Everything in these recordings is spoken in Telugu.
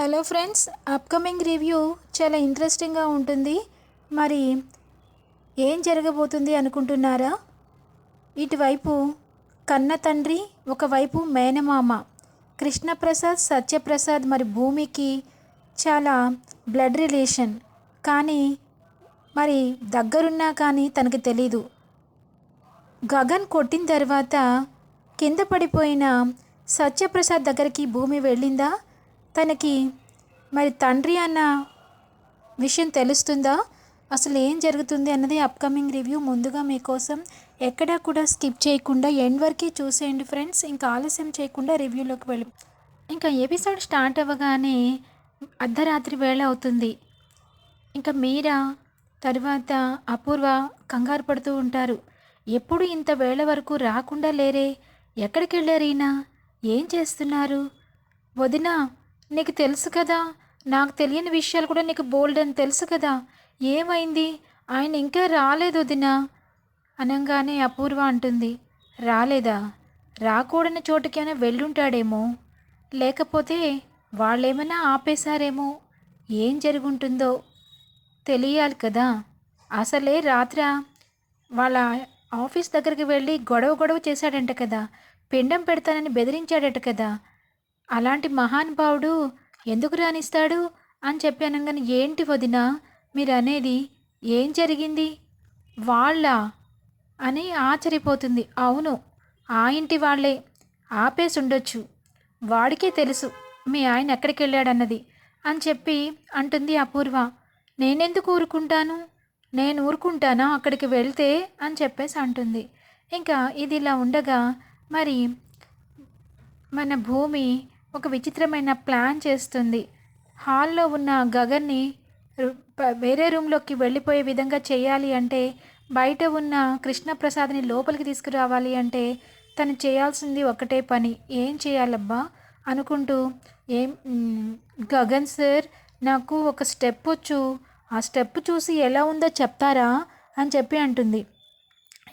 హలో ఫ్రెండ్స్ అప్కమింగ్ రివ్యూ చాలా ఇంట్రెస్టింగ్గా ఉంటుంది. మరి ఏం జరగబోతుంది అనుకుంటున్నారా? ఇటువైపు కన్న తండ్రి ఒకవైపు మేనమామ కృష్ణప్రసాద్ సత్యప్రసాద్ మరి భూమికి చాలా బ్లడ్ రిలేషన్ కానీ మరి దగ్గరున్నా కానీ తనకు తెలీదు. గగన్ కొట్టిన తర్వాత కింద పడిపోయిన సత్యప్రసాద్ దగ్గరికి భూమి వెళ్ళిందా? తనకి మరి తండ్రి అన్న విషయం తెలుస్తుందా? అసలు ఏం జరుగుతుంది అన్నది అప్కమింగ్ రివ్యూ ముందుగా మీకోసం ఎక్కడా కూడా స్కిప్ చేయకుండా ఎండ్ వరకు చూసేయండి ఫ్రెండ్స్ ఇంకా ఆలస్యం చేయకుండా రివ్యూలోకి వెళ్ళి ఇంకా ఎపిసోడ్ స్టార్ట్ అవ్వగానే అర్ధరాత్రి వేళ అవుతుంది. ఇంకా మీరా తర్వాత అపూర్వ కంగారు పడుతూ ఉంటారు. ఎప్పుడు ఇంత వేళ వరకు రాకుండా లేరే? ఎక్కడికి వెళ్ళారు ఈయన? ఏం చేస్తున్నారు? వదినా నీకు తెలుసు కదా? నాకు తెలియని విషయాలు కూడా నీకు బోల్డ్ అని తెలుసు కదా? ఏమైంది? ఆయన ఇంకా రాలేదు వదిన. అనగానే అపూర్వ అంటుంది. రాలేదా? రాకూడని చోటుకైనా వెళ్ళుంటాడేమో. లేకపోతే వాళ్ళేమైనా ఆపేశారేమో? ఏం జరుగుంటుందో తెలియాలి కదా? అసలే రాత్ర? వాళ్ళ ఆఫీస్ దగ్గరికి వెళ్ళి గొడవ గొడవ చేశాడంట కదా. పిండం పెడతానని బెదిరించాడట కదా. అలాంటి మహానుభావుడు ఎందుకు రాణిస్తాడు? అని చెప్పి అనగానే ఏంటి వదినా? మీరు అనేది ఏం జరిగింది? వాళ్ళ అని ఆశ్చర్యపోతుంది. అవును ఆ ఇంటి వాళ్ళే. ఆపేసి ఉండొచ్చు. వాడికే తెలుసు మీ ఆయన ఎక్కడికి వెళ్ళాడన్నది అని చెప్పి అంటుంది అపూర్వ. నేనెందుకు ఊరుకుంటాను? నేను ఊరుకుంటానా అక్కడికి వెళ్తే? అని చెప్పేసి అంటుంది. ఇంకా ఇది ఇలా ఉండగా మరి మన భూమి ఒక విచిత్రమైన ప్లాన్ చేస్తుంది. హాల్లో ఉన్న గగన్ని వేరే రూమ్లోకి వెళ్ళిపోయే విధంగా చేయాలి అంటే బయట ఉన్న కృష్ణప్రసాద్ని లోపలికి తీసుకురావాలి అంటే తను చేయాల్సింది ఒకటే పని. ఏం చేయాలబ్బా? అనుకుంటూ ఏం గగన్ సార్ నాకు ఒక స్టెప్ వచ్చు. ఆ స్టెప్ చూసి ఎలా ఉందో చెప్తారా? అని చెప్పి అంటుంది.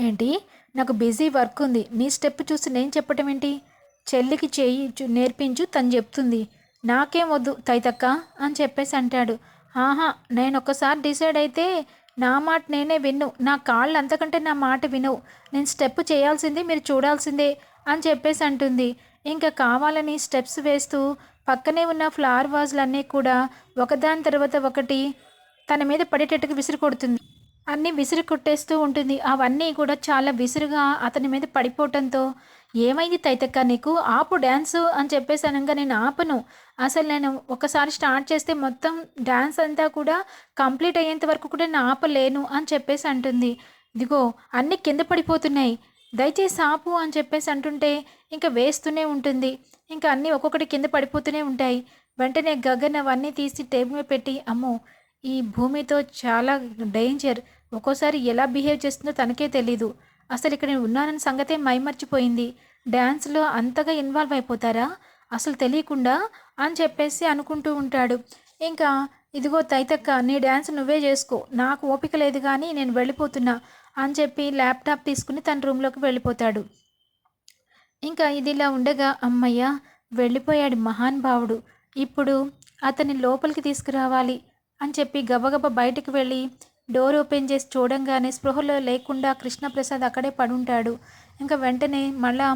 ఏంటి? నాకు బిజీ వర్క్ ఉంది. నీ స్టెప్ చూసి నేను చెప్పటం ఏంటి చెల్లికి చేయించు నేర్పించు తను చెప్తుంది. నాకేం వద్దు తైతక్క అని చెప్పేసి అంటాడు. ఆహా నేను ఒకసారి డిసైడ్ అయితే నా మాట నేనే విన్ను. నా కాళ్ళు అంతకంటే నా మాట వినవు. నేను స్టెప్ చేయాల్సిందే మీరు చూడాల్సిందే అని చెప్పేసి అంటుంది. ఇంకా కావాలని స్టెప్స్ వేస్తూ పక్కనే ఉన్న ఫ్లవర్ వాజులన్నీ కూడా ఒకదాని తర్వాత ఒకటి తన మీద పడేటట్టుగా విసిరి కొడుతుంది. అన్నీ విసిరి కొట్టేస్తూ ఉంటుంది. అవన్నీ కూడా చాలా విసురుగా అతని మీద పడిపోవటంతో ఏమైంది తైతక్క నీకు? ఆపు డ్యాన్స్ అని చెప్పేసి అనగా నేను ఆపను. అసలు నేను ఒకసారి స్టార్ట్ చేస్తే మొత్తం డ్యాన్స్ అంతా కూడా కంప్లీట్ అయ్యేంత వరకు కూడా నేను ఆపలేను అని చెప్పేసి అంటుంది. ఇదిగో అన్నీ కింద పడిపోతున్నాయి. దయచేసి ఆపు అని చెప్పేసి అంటుంటే ఇంకా వేస్తూనే ఉంటుంది. ఇంకా అన్నీ ఒక్కొక్కటి కింద పడిపోతూనే ఉంటాయి. వెంటనే గగన్ అవన్నీ తీసి టేబుల్ మీద పెట్టి అమ్మో ఈ భూమితో చాలా డేంజర్. ఒక్కోసారి ఎలా బిహేవ్ చేస్తుందో తనకే తెలీదు. అసలు ఇక్కడ నేను ఉన్నానన్న సంగతే మైమర్చిపోయింది. డ్యాన్స్లో అంతగా ఇన్వాల్వ్ అయిపోతారా? అసలు తెలియకుండా అని చెప్పేసి అనుకుంటూ ఉంటాడు. ఇంకా ఇదిగో తైతక్క నీ డ్యాన్స్ నువ్వే చేసుకో. నాకు ఓపిక లేదు కానీ నేను వెళ్ళిపోతున్నా అని చెప్పి ల్యాప్టాప్ తీసుకుని తన రూమ్లోకి వెళ్ళిపోతాడు. ఇంకా ఇది ఇలా ఉండగా అమ్మయ్య! వెళ్ళిపోయాడు మహాన్ భావుడు ఇప్పుడు అతన్ని లోపలికి తీసుకురావాలి అని చెప్పి గబగబ బయటికి వెళ్ళి డోర్ ఓపెన్ చేసి చూడంగానే స్పృహలో లేకుండా కృష్ణప్రసాద్ అక్కడే పడుంటాడు. ఇంకా వెంటనే మళ్ళా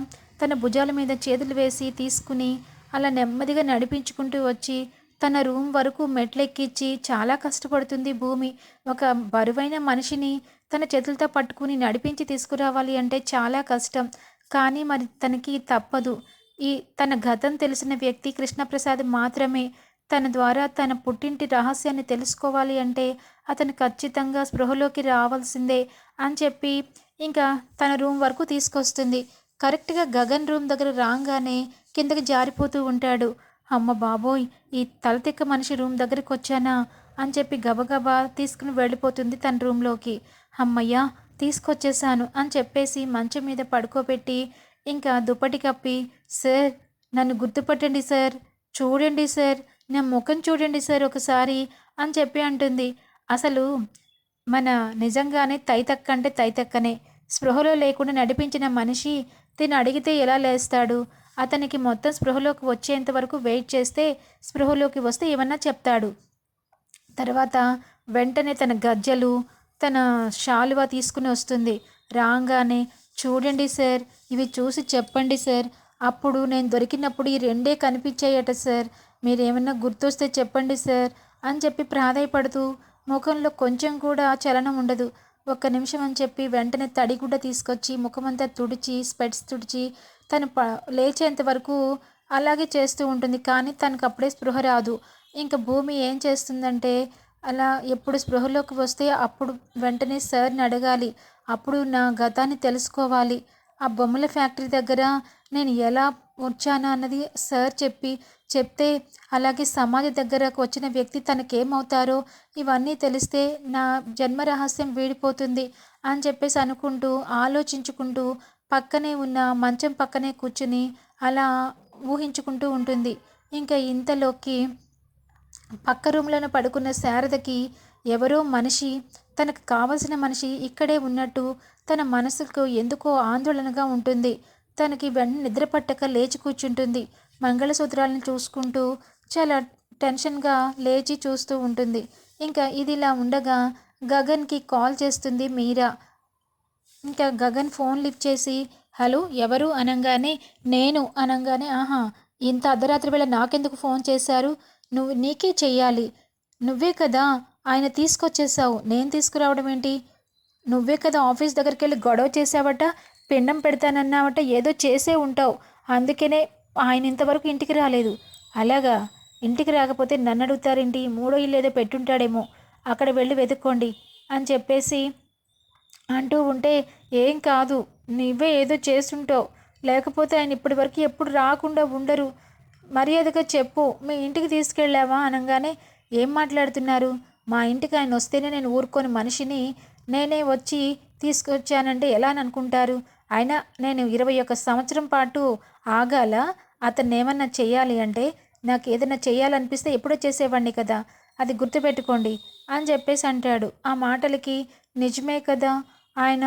తన భుజాల మీద చేతులు వేసి తీసుకుని అలా నెమ్మదిగా నడిపించుకుంటూ వచ్చి తన రూమ్ వరకు మెట్లెక్కించి చాలా కష్టపడుతుంది భూమి. ఒక బరువైన మనిషిని తన చేతులతో పట్టుకుని నడిపించి తీసుకురావాలి అంటే చాలా కష్టం. కానీ మరి తనకి తప్పదు. ఈ తన గతం తెలిసిన వ్యక్తి కృష్ణప్రసాద్ మాత్రమే తన ద్వారా తన పుట్టింటి రహస్యాన్ని తెలుసుకోవాలి అంటే అతను ఖచ్చితంగా స్పృహలోకి రావాల్సిందే అని చెప్పి ఇంకా తన రూమ్ వరకు తీసుకొస్తుంది. కరెక్ట్గా గగన్ రూమ్ దగ్గర రాగానే కిందకి జారిపోతూ ఉంటాడు. అమ్మ బాబోయ్ ఈ తలతిక్క మనిషి రూమ్ దగ్గరికి వచ్చానా? అని చెప్పి గబగబా తీసుకుని వెళ్ళిపోతుంది తన రూమ్లోకి అమ్మయ్య తీసుకొచ్చేసాను అని చెప్పేసి మంచం మీద పడుకోబెట్టి ఇంకా దుప్పటి కప్పి సార్ నన్ను గుర్తుపట్టండి సార్ చూడండి సార్ నా ముఖం చూడండి సార్ ఒకసారి అని చెప్పి అంటుంది. అసలు మన నిజంగానే తైతక్క అంటే తైతక్కనే. స్పృహలో లేకుండా నడిపించిన మనిషి తిని అడిగితే ఎలా లేస్తాడు? అతనికి మొత్తం స్పృహలోకి వచ్చేంత వరకు వెయిట్ చేస్తే స్పృహలోకి వస్తే ఏమన్నా చెప్తాడు. తర్వాత వెంటనే తన గజ్జలు తన షాలువా తీసుకుని వస్తుంది. రాగానే చూడండి సార్ ఇవి చూసి చెప్పండి సార్. అప్పుడు నేను దొరికినప్పుడు ఈ రెండే కనిపించాయట సార్. మీరేమన్నా గుర్తొస్తే చెప్పండి సార్ అని చెప్పి ప్రాధాయపడుతూ ముఖంలో కొంచెం కూడా చలనం ఉండదు. ఒక్క నిమిషం అని చెప్పి వెంటనే తడిగుడ్డ తీసుకొచ్చి ముఖమంతా తుడిచి స్పెట్స్ తుడిచి తను ప లేచేంత వరకు అలాగే చేస్తూ ఉంటుంది. కానీ తనకు అప్పుడే స్పృహ రాదు. ఇంకా భూమి ఏం చేస్తుందంటే అలా ఎప్పుడు స్పృహలోకి వస్తే అప్పుడు వెంటనే సార్ని అడగాలి. అప్పుడు నా గతాన్ని తెలుసుకోవాలి. ఆ బొమ్మల ఫ్యాక్టరీ దగ్గర నేను ఎలా వచ్చానా అన్నది సార్ చెప్పి చెప్తే అలాగే సమాజ దగ్గరకు వచ్చిన వ్యక్తి తనకేమవుతారో ఇవన్నీ తెలిస్తే నా జన్మ రహస్యం వీడిపోతుంది అని చెప్పేసి అనుకుంటూ ఆలోచించుకుంటూ పక్కనే ఉన్న మంచం పక్కనే కూర్చుని అలా ఊహించుకుంటూ ఉంటుంది. ఇంకా ఇంతలోకి పక్క రూమ్లోనే పడుకున్న శారదకి ఎవరో మనిషి తనకు కావలసిన మనిషి ఇక్కడే ఉన్నట్టు తన మనసుకు ఎందుకో ఆందోళనగా ఉంటుంది. తనకి వెంట నిద్ర పట్టక లేచి కూర్చుంటుంది. మంగళసూత్రాలను చూసుకుంటూ చాలా టెన్షన్గా లేచి చూస్తూ ఉంటుంది. ఇంకా ఇది ఇలా ఉండగా గగన్కి కాల్ చేస్తుంది మీరా. ఇంకా గగన్ ఫోన్ లిఫ్ట్ చేసి హలో ఎవరు? అనగానే నేను. అనగానే ఆహా ఇంత అర్ధరాత్రి వేళ నాకెందుకు ఫోన్ చేశారు? నువ్వు నీకే చెయ్యాలి. నువ్వే కదా ఆయన తీసుకొచ్చేసావు నేను తీసుకురావడం ఏంటి? నువ్వే కదా ఆఫీస్ దగ్గరికి వెళ్ళి గొడవ చేసావట పిండం పెడతానన్నావట ఏదో చేసే ఉంటావు. అందుకనే ఆయన ఇంతవరకు ఇంటికి రాలేదు. అలాగా? ఇంటికి రాకపోతే నన్ను అడుగుతారేంటి? మూడో ఇల్లు ఏదో పెట్టుంటాడేమో. అక్కడ వెళ్ళి వెతుక్కోండి అని చెప్పేసి అంటూ ఉంటే ఏం కాదు నువ్వే ఏదో చేస్తుంటావు. లేకపోతే ఆయన ఇప్పటి వరకు ఎప్పుడు రాకుండా ఉండరు. మర్యాదగా చెప్పు మీ ఇంటికి తీసుకెళ్ళావా అనగానే ఏం మాట్లాడుతున్నారు? మా ఇంటికి ఆయన వస్తేనే నేను ఊరుకొని మనిషిని నేనే వచ్చి తీసుకొచ్చానంటే ఎలా అని అనుకుంటారు? అయినా నేను ఇరవై ఒక్క సంవత్సరం పాటు ఆగాల అతన్ని ఏమన్నా చేయాలి అంటే నాకు ఏదైనా చేయాలనిపిస్తే ఎప్పుడో చేసేవాడిని కదా అది గుర్తుపెట్టుకోండి అని చెప్పేసి అంటాడు. ఆ మాటలకి నిజమే కదా ఆయన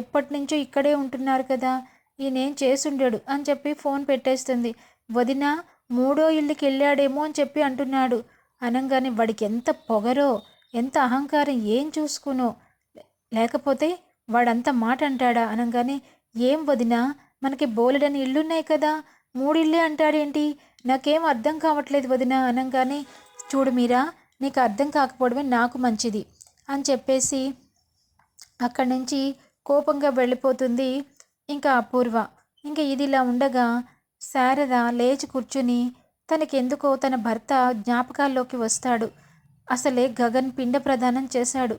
ఎప్పటి నుంచో ఇక్కడే ఉంటున్నారు కదా ఈయనేం చేసుండాడు అని చెప్పి ఫోన్ పెట్టేస్తుంది. వదిన మూడో ఇల్లుకి వెళ్ళాడేమో అని చెప్పి అంటున్నాడు. అనగానే వాడికి ఎంత పొగరో ఎంత అహంకారం ఏం చూసుకునో. లేకపోతే వాడంత మాట అంటాడా అనగానే? ఏం వదినా మనకి బోలెడని ఇల్లున్నాయి కదా. మూడిల్లే అంటాడేంటి? నాకేం అర్థం కావట్లేదు వదినా అనగానే. చూడు మీరా నీకు అర్థం కాకపోవడమే నాకు మంచిది అని చెప్పేసి అక్కడి నుంచి కోపంగా వెళ్ళిపోతుంది ఇంకా అపూర్వ. ఇంకా ఇది ఇలా ఉండగా శారద లేచి కూర్చుని తనకెందుకో తన భర్త జ్ఞాపకాల్లోకి వస్తాడు. అసలే గగన్ పిండ ప్రదానం చేశాడు.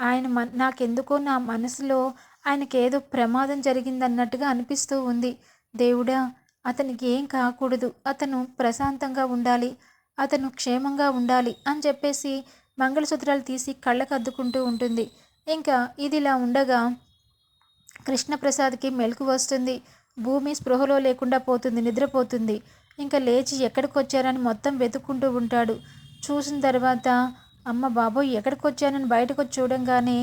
ఆయన మన నాకెందుకో నా మనసులో ఆయనకేదో ప్రమాదం జరిగిందన్నట్టుగా అనిపిస్తూ ఉంది. దేవుడా అతనికి ఏం కాకూడదు. అతను ప్రశాంతంగా ఉండాలి. అతను క్షేమంగా ఉండాలి అని చెప్పేసి మంగళసూత్రాలు తీసి కళ్ళకు అద్దుకుంటూ ఉంటుంది. ఇంకా ఇదిలా ఉండగా కృష్ణప్రసాద్కి మెలకు వస్తుంది. భూమి స్పృహలో లేకుండా పోతుంది నిద్రపోతుంది. ఇంకా లేచి ఎక్కడికి వచ్చారని మొత్తం వెతుక్కుంటూ ఉంటాడు. చూసిన తర్వాత అమ్మ బాబోయ్ ఎక్కడికి వచ్చానని బయటకు వచ్చి చూడంగానే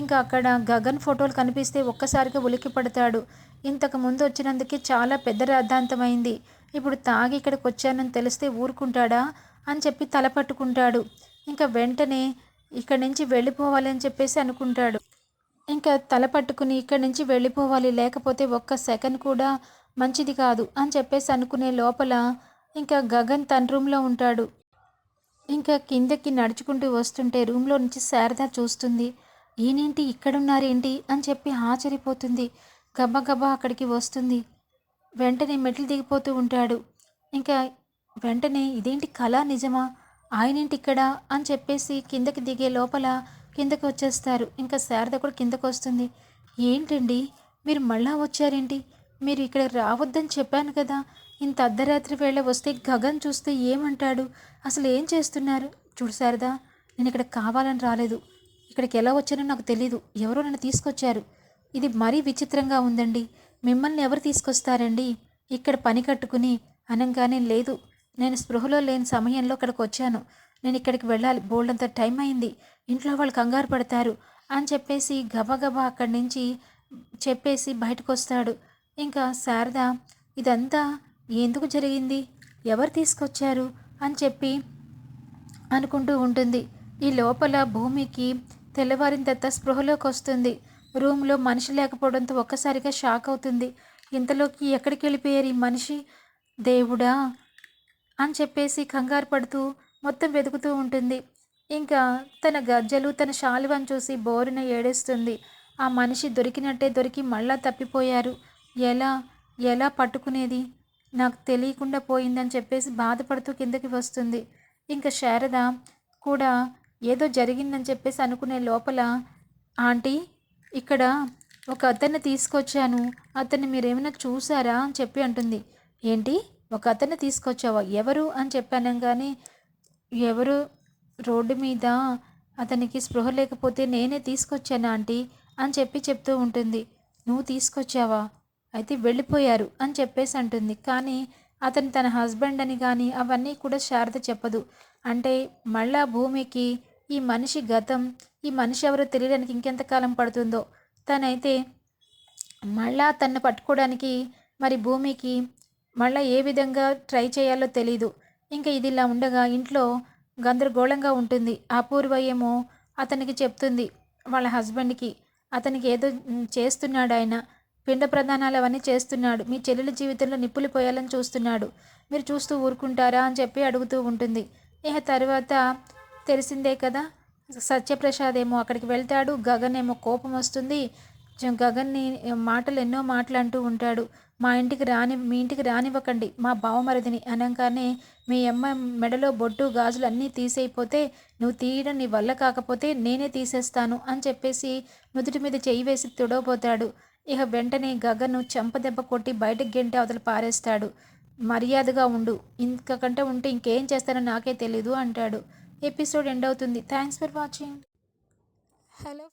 ఇంకా అక్కడ గగన్ ఫోటోలు కనిపిస్తే ఒక్కసారిగా ఉలికి పడతాడు. ఇంతకు ముందు వచ్చినందుకే చాలా పెద్ద రాద్ధాంతమైంది. ఇప్పుడు తాగి ఇక్కడికి వచ్చానని తెలిస్తే ఊరుకుంటాడా అని చెప్పి తల పట్టుకుంటాడు. ఇంకా వెంటనే ఇక్కడి నుంచి వెళ్ళిపోవాలి అని చెప్పేసి అనుకుంటాడు. ఇంకా తల పట్టుకుని ఇక్కడి నుంచి వెళ్ళిపోవాలి లేకపోతే ఒక్క సెకండ్ కూడా మంచిది కాదు అని చెప్పేసి అనుకునే లోపల ఇంకా గగన్ తన రూమ్లో ఉంటాడు. ఇంకా కిందకి నడుచుకుంటూ వస్తుంటే రూమ్లో నుంచి శారద చూస్తుంది. ఈయనేంటి ఇక్కడున్నారేంటి అని చెప్పి ఆశ్చర్యపోతుంది. గబగబా అక్కడికి వస్తుంది. వెంటనే మెట్లు దిగిపోతూ ఉంటాడు. ఇంకా వెంటనే ఇదేంటి కళ నిజమా? ఆయనేంటి ఇక్కడ? అని చెప్పేసి కిందకి దిగే లోపల కిందకి వచ్చేస్తారు. ఇంకా శారద కూడా కిందకు వస్తుంది. ఏంటండి? మీరు మళ్ళా వచ్చారేంటి? మీరు ఇక్కడ రావద్దని చెప్పాను కదా. ఇంత అర్ధరాత్రి వేళ వస్తే గగన్ చూస్తే ఏమంటాడు? అసలు ఏం చేస్తున్నారు? చూడు శారదా నేను ఇక్కడ కావాలని రాలేదు. ఇక్కడికి ఎలా వచ్చానో నాకు తెలీదు. ఎవరో నన్ను తీసుకొచ్చారు. ఇది మరీ విచిత్రంగా ఉందండి. మిమ్మల్ని ఎవరు తీసుకొస్తారండి? ఇక్కడ పని కట్టుకుని అనగానే లేదు. నేను స్పృహలో లేని సమయంలో ఇక్కడికి వచ్చాను. నేను ఇక్కడికి వెళ్ళాలి. బోల్డంత టైం అయింది. ఇంట్లో వాళ్ళు కంగారు పడతారు అని చెప్పేసి గబగబా అక్కడి నుంచి చెప్పేసి బయటకు వస్తాడు ఇంకా శారద ఇదంతా ఎందుకు జరిగింది? ఎవరు తీసుకొచ్చారు? అని చెప్పి అనుకుంటూ ఉంటుంది. ఈ లోపల భూమికి తెల్లవారిన తర్వాత స్పృహలోకి వస్తుంది. రూమ్లో మనిషి లేకపోవడంతో ఒక్కసారిగా షాక్ అవుతుంది. ఇంతలోకి ఎక్కడికి వెళ్ళిపోయారు ఈ మనిషి? దేవుడా! అని చెప్పేసి కంగారు పడుతూ మొత్తం వెతుకుతూ ఉంటుంది. ఇంకా తన గజ్జలు తన శాలువని చూసి బోరున ఏడేస్తుంది. ఆ మనిషి దొరికినట్టే దొరికి మళ్ళా తప్పిపోయారు. ఎలా ఎలా పట్టుకునేది? నాకు తెలియకుండా పోయిందని చెప్పేసి బాధపడుతూ కిందకి వస్తుంది. ఇంకా శారద కూడా ఏదో జరిగిందని చెప్పేసి అనుకునే లోపల ఆంటీ ఇక్కడ ఒక అతన్ని తీసుకొచ్చాను. అతన్ని మీరేమైనా చూసారా? అని చెప్పి అంటుంది. ఏంటి? ఒక అతన్ని తీసుకొచ్చావా? ఎవరు? అని చెప్పాను కానీ ఎవరు? రోడ్డు మీద అతనికి స్పృహ లేకపోతే నేనే తీసుకొచ్చాను ఆంటీ? అని చెప్పి చెప్తూ ఉంటుంది. నువ్వు తీసుకొచ్చావా? అయితే వెళ్ళిపోయారు అని చెప్పేసి అంటుంది. కానీ అతను తన హస్బెండ్ అని కానీ అవన్నీ కూడా శారద చెప్పదు. అంటే మళ్ళా భూమికి ఈ మనిషి గతం ఈ మనిషి ఎవరో తెలియడానికి ఇంకెంతకాలం పడుతుందో? తనైతే మళ్ళా తన్ను పట్టుకోవడానికి మరి భూమికి మళ్ళీ ఏ విధంగా ట్రై చేయాలో తెలీదు. ఇంకా ఇది ఇలా ఉండగా ఇంట్లో గందరగోళంగా ఉంటుంది. అపూర్వ ఏమో అతనికి చెప్తుంది వాళ్ళ హస్బెండ్కి. అతనికి ఏదో చేస్తున్నాడు ఆయన పిండ ప్రధానాలు అవన్నీ చేస్తున్నాడు. మీ చెల్లెల జీవితంలో నిప్పులు పోయాలని చూస్తున్నాడు. మీరు చూస్తూ ఊరుకుంటారా అని చెప్పి అడుగుతూ ఉంటుంది. ఇక తర్వాత తెలిసిందే కదా సత్యప్రసాద్ ఏమో అక్కడికి వెళ్తాడు. గగన్ ఏమో కోపం వస్తుంది. గగన్ని మాటలు ఎన్నో మాటలు అంటూ ఉంటాడు. మా ఇంటికి రాని మీ ఇంటికి రానివ్వకండి. మా బావమరిదిని అనగానే మీ అమ్మ మెడలో బొట్టు గాజులు అన్నీ తీసేయిపోతే నువ్వు తీయడం నీ వల్ల కాకపోతే నేనే తీసేస్తాను అని చెప్పేసి నుదుటి మీద చేయి వేసి తుడవబోతాడు. ఇక వెంటనే గగను చెంపదెబ్బ కొట్టి బయటకు గెంటే అవతల పారేస్తాడు. మర్యాదగా ఉండు. ఇంతకంటే ఉంటే ఇంకేం చేస్తానో నాకే తెలీదు అంటాడు. ఎపిసోడ్ ఎండ్ అవుతుంది. Thanks for watching. హలో